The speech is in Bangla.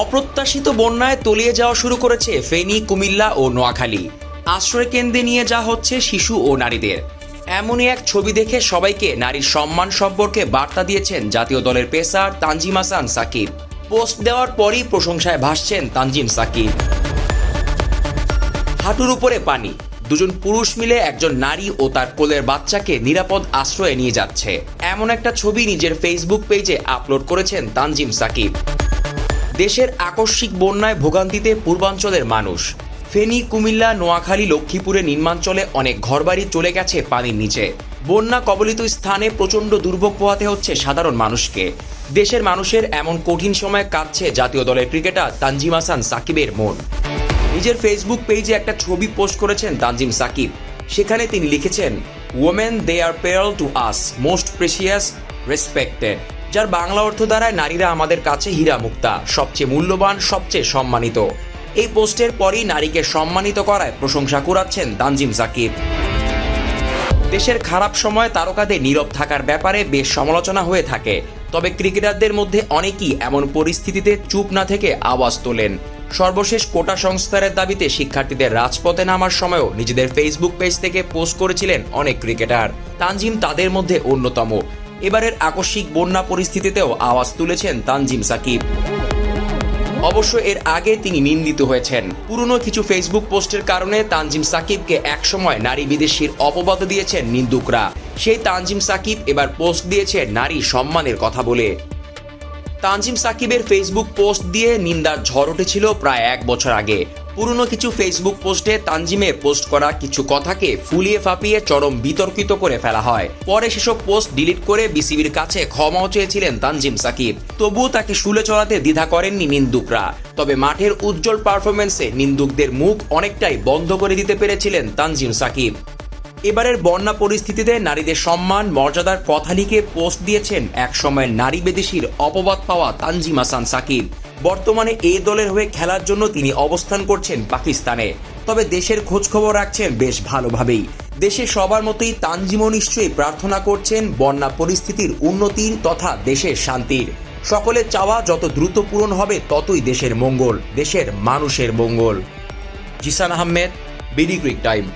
অপ্রত্যাশিত বন্যায় তলিয়ে যাওয়া শুরু করেছে ফেনী, কুমিল্লা ও নোয়াখালী। আশ্রয় কেন্দ্রে নিয়ে যা হচ্ছে শিশু ও নারীদের। এমনই এক ছবি দেখে সবাইকে নারীর সম্মান সম্পর্কে বার্তা দিয়েছেন জাতীয় দলের পেসার তানজিম হাসান সাকিব। পোস্ট দেওয়ার পরই প্রশংসায় ভাসছেন তানজিম সাকিব। হাঁটুর উপরে পানি। দুজন পুরুষ মিলে একজন নারী ও তার কোলের বাচ্চাকে নিরাপদ আশ্রয়ে নিয়ে যাচ্ছে। এমন একটা ছবি নিজের ফেসবুক পেজে আপলোড করেছেন তানজিম সাকিব। দেশের আকস্মিক বন্যায় ভোগান্তিতে পূর্বাঞ্চলের মানুষ। ফেনী, কুমিল্লা, নোয়াখালী, লক্ষ্মীপুরে নিম্নাঞ্চলে অনেক ঘরবাড়ি চলে গেছে পানির নিচে। বন্যা কবলিত স্থানে প্রচণ্ড দুর্ভোগ পোহাতে হচ্ছে সাধারণ মানুষকে। দেশের মানুষের এমন কঠিন সময়ে কাঁদছে জাতীয় দলের ক্রিকেটার তানজিম হাসান সাকিবের মন। নিজের ফেসবুক পেজে একটা ছবি পোস্ট করেছেন তানজিম সাকিব। সেখানে তিনি লিখেছেন women they are pair to us most precious respected যার বাংলা অর্থ দ্বারায় নারীরা আমাদের কাছে হীরা মুক্তা সবচেয়ে মূল্যবান, সবচেয়ে সম্মানিত। এই পোস্টের পরই নারীকে সম্মানিত করায় প্রশংসা কুড়াচ্ছেন তানজিম সাকিব দেশের খারাপ সময়ে তারকাদের নীরব থাকার ব্যাপারে বেশ সমালোচনা হয়ে থাকে। তবে ক্রিকেটারদের মধ্যে অনেকেই এমন পরিস্থিতিতে চুপ না থেকে আওয়াজ তোলেন। সর্বশেষ কোটা সংস্কারের দাবিতে শিক্ষার্থীদের রাজপথে নামার সময়ও নিজেদের ফেসবুক পেজ থেকে পোস্ট করেছিলেন অনেক ক্রিকেটার। তানজিম তাদের মধ্যে অন্যতম। এবারের আকস্মিক বন্যা পরিস্থিতিতেও আওয়াজ তুলেছেন তানজিম সাকিব। অবশ্য এর আগে তিনি নিন্দিত হয়েছেন। পুরনো কিছু ফেসবুক পোস্টের কারণে তানজিম সাকিবকে একসময় নারী বিদেশির অপবাদ দিয়েছেন নিন্দুকরা। সেই তানজিম সাকিব এবার পোস্ট দিয়েছে নারী সম্মানের কথা বলে। তানজিম সাকিবের ফেসবুক পোস্ট দিয়ে নিন্দার ঝড় উঠেছিল প্রায় এক বছর আগে। পুরনো কিছু ফেসবুক পোস্টে তানজিমে পোস্ট করা কিছু কথাকে ফুলিয়ে ফাঁপিয়ে চরম বিতর্কিত করে ফেলা হয়। পরে সেসব পোস্ট ডিলিট করে বিসিবির কাছে ক্ষমাও চেয়েছিলেন তানজিম সাকিব। তবুও তাকে শুলে চড়াতে দ্বিধা করেননি নিন্দুকরা। তবে মাঠের উজ্জ্বল পারফরমেন্সে নিন্দুকদের মুখ অনেকটাই বন্ধ করে দিতে পেরেছিলেন তানজিম সাকিব। এবারের বন্যা পরিস্থিতিতে নারীদের সম্মান, মর্যাদার কথা লিখে পোস্ট দিয়েছেন একসময় নারী বিদেশির অপবাদ পাওয়া তানজিম হাসান সাকিব। বর্তমানে এই দলের হয়ে খেলার জন্য তিনি অবস্থান করছেন পাকিস্তানে। তবে দেশের খোঁজখবর রাখছেন বেশ ভালোভাবেই। দেশে সবার মতোই তানজিমও নিশ্চয়ই প্রার্থনা করছেন বন্যা পরিস্থিতির উন্নতির তথা দেশের শান্তির। সকলের চাওয়া যত দ্রুত পূরণ হবে ততই দেশের মঙ্গল, দেশের মানুষের মঙ্গল। Zisan Ahmed, BD Cric Time.